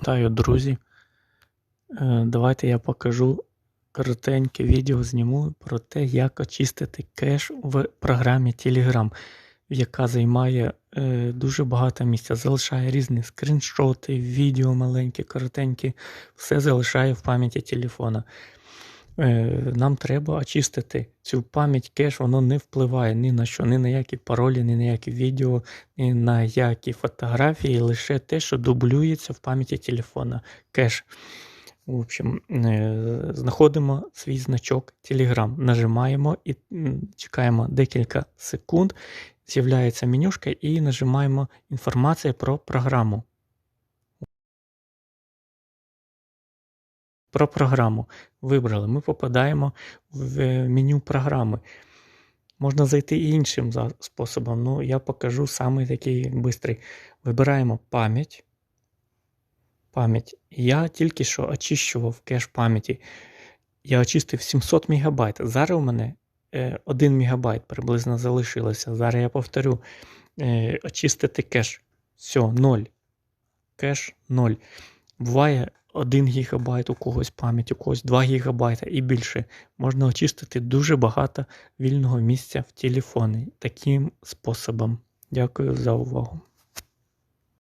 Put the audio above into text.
Вітаю, друзі! Е, Давайте я покажу коротеньке відео зніму про те, як очистити кеш в програмі Telegram, яка займає е, дуже багато місця. Залишає різні скріншоти, відео маленькі, коротенькі, все залишає в пам'яті телефона. Е, Нам треба очистити цю пам'ять кеш, воно не впливає ні на що, ні на які паролі, ні на які відео, ні на які фотографії, лише те, що дублюється в пам'яті телефона. Кеш. В общем, е, знаходимо свій значок Telegram, нажимаємо і чекаємо декілька секунд. З'являється менюшка і нажимаємо інформація про програму. Про програму вибрали. Ми попадаємо в меню програми. Можна зайти і іншим способом. Ну, я покажу самий такий бистрий. Вибираємо пам'ять. Пам'ять. Я тільки що очищував кеш пам'яті. Я очистив 700 МБ. Зараз у мене е, 1 МБ приблизно залишилося. Зараз я повторю. Е, очистити кеш. Все, 0. Кеш 0. Буває 1 гігабайт у когось пам'ять, у когось 2 ГБ і більше. Можна очистити дуже багато вільного місця в телефоні таким способом. Дякую за увагу.